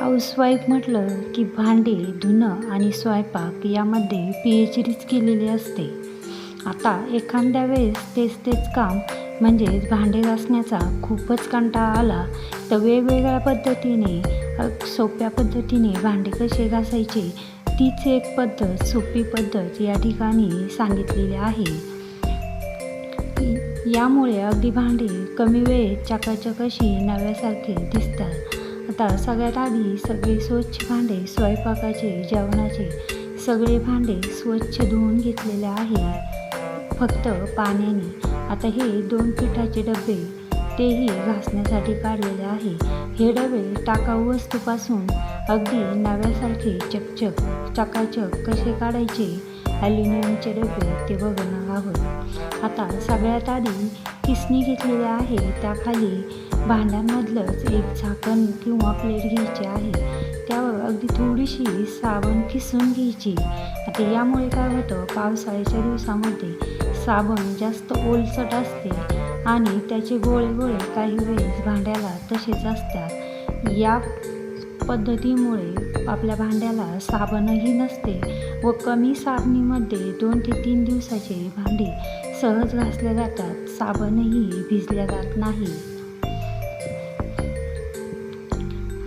Housewife म्हटलं की भांडे धुणं आणि स्वयंपाक यामध्ये पी एच डीच केलेली असते. आता एखाद्या वेळेस तेच तेच काम म्हणजेच भांडे घासण्याचा खूपच कंटाळा आला तर वेगवेगळ्या पद्धतीने सोप्या पद्धतीने भांडे कसे घासायचे तीच एक पद्धत सोपी पद्धत या ठिकाणी सांगितलेली आहे. यामुळे अगदी भांडे कमी वेळेत चकाचक अशी नव्यासारखे दिसतात. आता सगळ्यात आधी सगळे स्वच्छ भांडे स्वयंपाकाचे जेवणाचे सगळे भांडे स्वच्छ धुवून घेतलेले आहे. फक्त पाण्याने. आता हे दोन पिठाचे डबे तेही घासण्यासाठी काढलेले आहे. हे डबे टाकाऊ वस्तूपासून अगदी नव्यासारखे चकचक चकाचक कसे काढायचे? ॲल्युमिनियमचे डबे ते बघणार आहोत. आता सगळ्यात आधी किसणी घेतलेली आहे त्याखाली भांड्यांमधलंच एक झाकण किंवा प्लेट घ्यायची आहे. त्यावर अगदी थोडीशी साबण किसून घ्यायची. आता यामुळे काय होतं पावसाळ्याच्या दिवसामध्ये साबण जास्त ओलसट असते आणि त्याचे गोळे गोळे काही वेळेस भांड्याला तसेच असतात. या पद्धतीमुळे आपल्या भांड्याला साबणही नसते व कमी साबणीमध्ये दोन ते तीन दिवसाचे भांडी सहज घासल्या जातात साबणही भिजल्या जात नाही.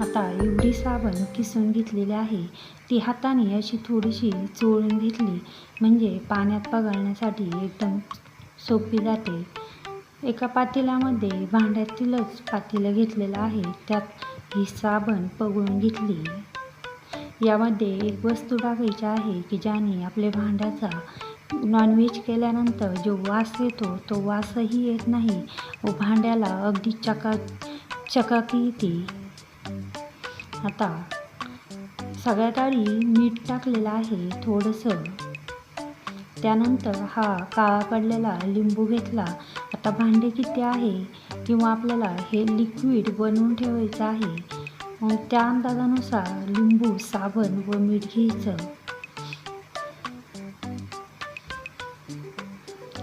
आता एवढी साबण किसून घेतलेली आहे ती हाताने अशी थोडीशी चोळून घेतली म्हणजे पाण्यात पगाळण्यासाठी एकदम सोपी जाते. एका पातेल्यामध्ये भांड्यातीलच पातेलं घेतलेलं आहे त्यात ही साबण पगळून घेतली. यामध्ये एक वस्तू टाकायची आहे की ज्याने आपल्या भांड्याचा नॉनव्हेज केल्यानंतर जो वास येतो तो वासही येत नाही. व भांड्याला अगदी चका चकाकी येते. आता सगळ्यात आधी मीठ टाकलेलं आहे थोडंसं. त्यानंतर हा काळा पडलेला लिंबू घेतला. आता भांडे किती आहे? किंवा आपल्याला हे लिक्विड बनवून ठेवायचं आहे. मग त्या अंदाजानुसार लिंबू साबण व मीठ घ्यायचं.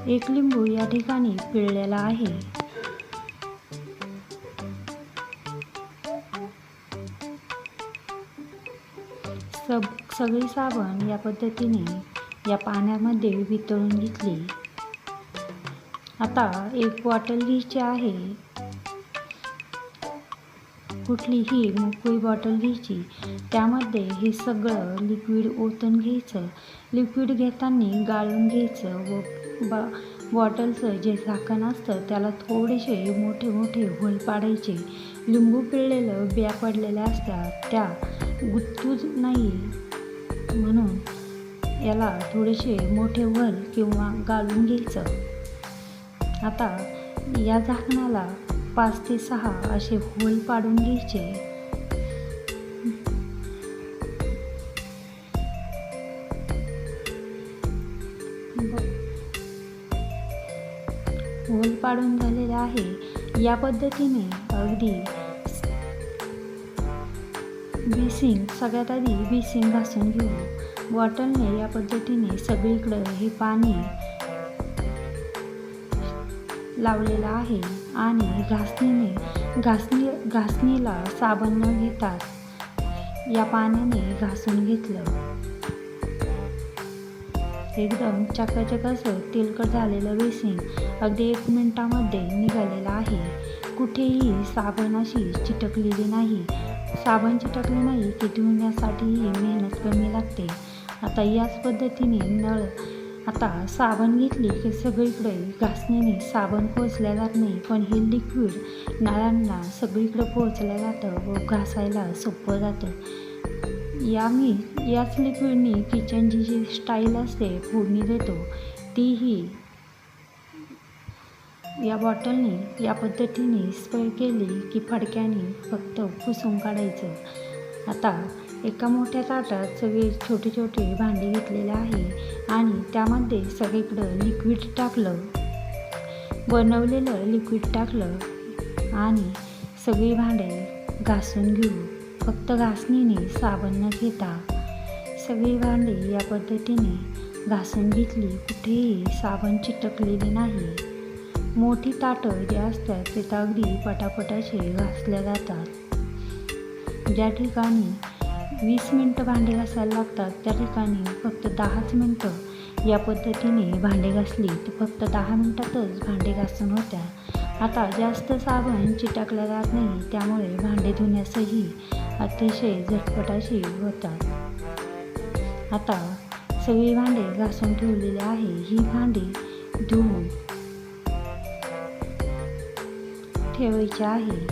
एक लिंबू या ठिकाणी पिळलेला आहे. सब सगळी साबण या पद्धतीने या पाण्यामध्ये वितळून घेतली. आता एक बॉटल घ्यायची आहे. कुठलीही मोकळी बॉटल घ्यायची. त्यामध्ये हे सगळं लिक्विड ओतून घ्यायचं. लिक्विड घेताना गाळून घ्यायचं व बा बॉटलचं जे झाकण असतं त्याला थोडेसे मोठे मोठे होल पाडायचे. लिंबू पिळलेलं बिया पडलेल्या असतात. त्या गुत्तूच नाही म्हणून याला थोडेसे मोठे वल किंवा गाळून घ्यायचं. आता या झाकणाला पाच ते सहा असे होल पाडून घ्यायचे. होल पाडून झालेला आहे. या पद्धतीने अगदी बेसिंग सगळ्यात आधी बेसिंग घासून घेऊ. बॉटलने या पद्धतीने सगळीकडं हे पाणी लावलेलं आहे. आणि घासणीने घासणी घासणीला साबण न घेतात या पाण्याने घासून घेतलं. एकदम चकाचक असं तेलकट झालेलं बेसिन अगदी एक मिनटामध्ये निघालेलं आहे. कुठेही साबण अशी चिटकलेली नाही. साबण चिटकले नाही की धुण्यासाठीही मेहनत कमी लागते. आता याच पद्धतीने नळ आता साबण घेतली की सगळीकडे घासणीने साबण पोचल्या जात नाही पण हे लिक्विड नळांना सगळीकडे पोचलं जातं व घासायला सोपं जातं. या मी याच लिक्विडनी किचनची जी स्टाईल असते फोडणी देतो. तीही या बॉटलने या पद्धतीने स्प्रे केली की फडक्याने फक्त पुसून काढायचं. आता एका मोठ्या ताटात सगळे छोटे छोटे भांडे घेतलेले आहे आणि त्यामध्ये सगळीकडं लिक्विड टाकलं. बनवलेलं लिक्विड टाकलं आणि सगळी भांडे घासून घेऊ फक्त घासणीने साबण न घेता सगळी भांडी या पद्धतीने घासून घेतली. कुठेही साबण चिटकलेले नाही. मोठी ताटं जे असतात ते अगदी पटापटाचे घासल्या जातात. ज्या ठिकाणी वीस मिनटं भांडे घासायला लागतात त्या ठिकाणी फक्त दहाच मिनटं. या पद्धतीने भांडे घासली तर फक्त दहा मिनटातच भांडे घासून होत्या. आता जास्त साबण चिटकला जात नाही त्यामुळे भांडे धुण्यासही अतिशय झटपट अशी होतात. आता सगळी भांडे घासून ठेवलेली आहे ही भांडी धुवून ठेवायची आहे.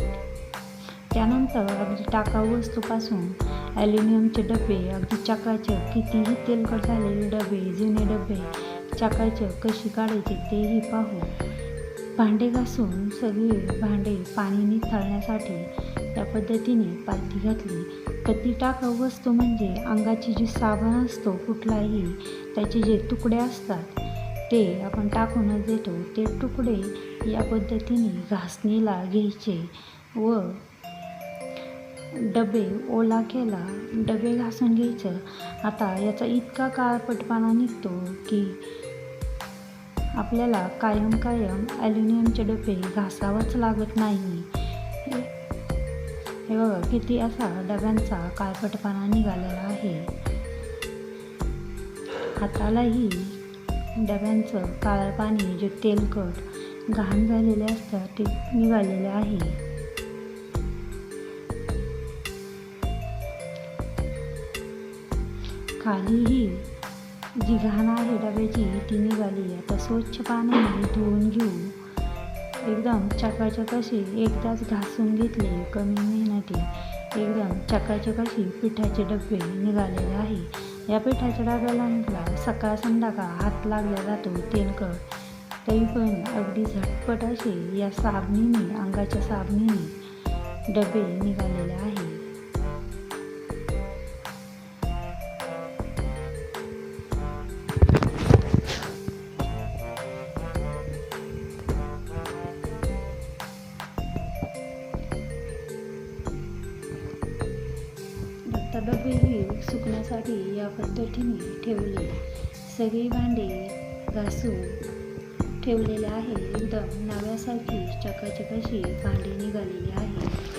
त्यानंतर अगदी टाकाऊ वस्तूपासून ॲल्युमिनियमचे डबे अगदी चकाचक कितीही तेलकट झालेले डबे जुने डबे चकाचक कशी काढायचे तेही पाहू. भांडे घासून सगळे भांडे पाणी निथळण्यासाठी त्या पद्धतीने पालथी घातली. तर ती टाकाऊ वस्तू म्हणजे अंगाची जी साबण असतो कुठलाही त्याचे जे तुकडे असतात ते आपण टाकूनच देतो. ते तुकडे या पद्धतीने घासणीला घ्यायचे व डबे ओला केला डबे घासून घ्यायचं. आता याचा इतका काळपटपणा निघतो की आपल्याला कायम कायम ॲल्युमिनियमचे डबे घासावंच लागत नाही. हे बघा किती असा डब्यांचा काळपटपणा निघालेला आहे. हातालाही डब्यांचं काळं पाणी जे तेलकट घाण झालेले असतात ते निघालेले आहे. खालीही जी घाण आहे डब्याची ती निघाली आता स्वच्छ पाण्याने धुवून घेऊ. एकदम चकाचक अशी एकदाच घासून घेतले कमी मेहनती एकदम चकाचक अशी पिठाचे डबे निघालेले आहे. या पिठाच्या डब्याला सकाळ संध्याकाळ हात लागला जातो तेलकट. तरी पण अगदी झटपट असे या साबणीने अंगाच्या साबणीने डबे निघालेले आहे वेळी सुकण्यासाठी या पद्धतीने ठेवले सगळी भांडे घासून ठेवलेले आहे एकदम नव्यासारखी चकाचकाशी भांडी निघालेली आहे